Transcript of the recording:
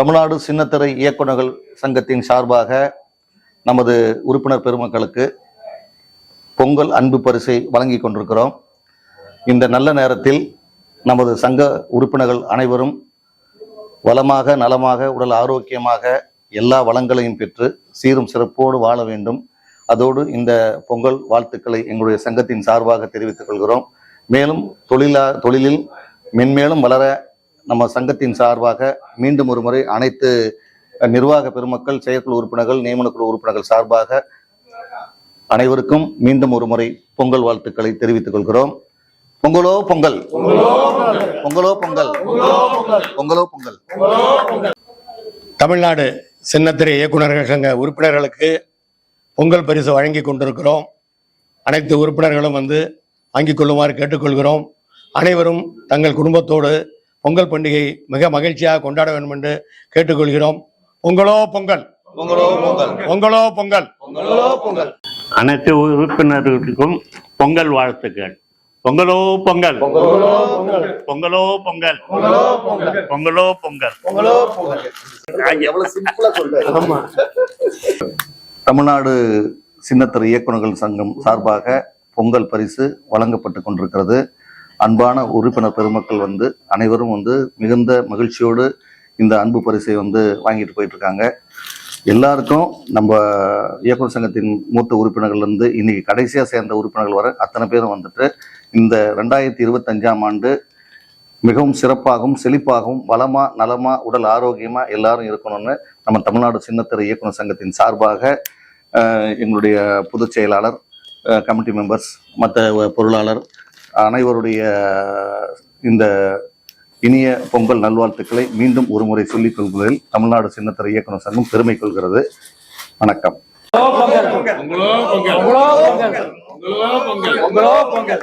தமிழ்நாடு சின்னத்திரை இயக்குநர்கள் சங்கத்தின் சார்பாக நமது உறுப்பினர் பெருமக்களுக்கு பொங்கல் அன்பு பரிசை வழங்கி கொண்டிருக்கிறோம். இந்த நல்ல நேரத்தில் நமது சங்க உறுப்பினர்கள் அனைவரும் வளமாக நலமாக உடல் ஆரோக்கியமாக எல்லா வளங்களையும் பெற்று சீரும் சிறப்போடு வாழ வேண்டும். அதோடு இந்த பொங்கல் வாழ்த்துக்களை எங்களுடைய சங்கத்தின் சார்பாக தெரிவித்துக் கொள்கிறோம். மேலும் தொழிலா தொழிலில் மென்மேலும் வளர நம்ம சங்கத்தின் சார்பாக மீண்டும் ஒரு முறை அனைத்து நிர்வாக பெருமக்கள் செயற்குழு உறுப்பினர்கள் நியமனக்குழு உறுப்பினர்கள் சார்பாக அனைவருக்கும் மீண்டும் ஒரு முறை பொங்கல் வாழ்த்துக்களை தெரிவித்துக் கொள்கிறோம். பொங்கலோ பொங்கல். பொங்கலோ பொங்கல். பொங்கலோ பொங்கல். தமிழ்நாடு சின்னத்திரை இயக்குநர்கள் சங்க உறுப்பினர்களுக்கு பொங்கல் பரிசு வழங்கி கொண்டிருக்கிறோம். அனைத்து உறுப்பினர்களும் வந்து வாங்கிக் கொள்ளுமாறு கேட்டுக்கொள்கிறோம். அனைவரும் தங்கள் குடும்பத்தோடு பொங்கல் பண்டிகை மிக மகிழ்ச்சியாக கொண்டாட வேண்டும் என்று கேட்டுக்கொள்கிறோம் பொங்கலோ பொங்கல் பொங்கலோ பொங்கல் பொங்கலோ பொங்கல் பொங்கலோ பொங்கல் அனைத்து உறுப்பினர்களுக்கும் பொங்கல் வாழ்த்துக்கள் பொங்கலோ பொங்கல் பொங்கலோ பொங்கல் பொங்கலோ பொங்கல் பொங்கலோ பொங்கல் எவ்வளவு சிம்பிளா சொல்றாரு தமிழ்நாடு சின்னத்திரை இயக்குநர்கள் சங்கம் சார்பாக பொங்கல் பரிசு வழங்கப்பட்டு கொண்டிருக்கிறது அன்பான உறுப்பினர் பெருமக்கள் வந்து அனைவரும் வந்து மிகுந்த மகிழ்ச்சியோடு இந்த அன்பு பரிசை வந்து வாங்கிட்டு போயிட்டு இருக்காங்க எல்லாருக்கும் நம்ம இயக்குனர் சங்கத்தின் மூத்த உறுப்பினர்கள் இன்றைக்கி இன்னைக்கு கடைசியாக சேர்ந்த உறுப்பினர்கள் வர அத்தனை பேரும் வந்துட்டு இந்த ரெண்டாயிரத்தி இருபத்தஞ்சாம் ஆண்டு மிகவும் சிறப்பாகவும் செழிப்பாகவும் வளமா நலமா உடல் ஆரோக்கியமா எல்லாரும் இருக்கணும்னு நம்ம தமிழ்நாடு சின்னத்திரை இயக்குனர் சங்கத்தின் சார்பாக எங்களுடைய பொதுச் செயலாளர் கமிட்டி மெம்பர்ஸ் மற்ற பொருளாளர் அனைவருடைய இந்த இனிய பொங்கல் நல்வாழ்த்துக்களை மீண்டும் ஒருமுறை சொல்லிக் கொள்வதில் தமிழ்நாடு சின்னத்திர இயக்குனர் சங்கம் பெருமை கொள்கிறது. வணக்கம். பொங்கல். பொங்கல். பொங்கல்.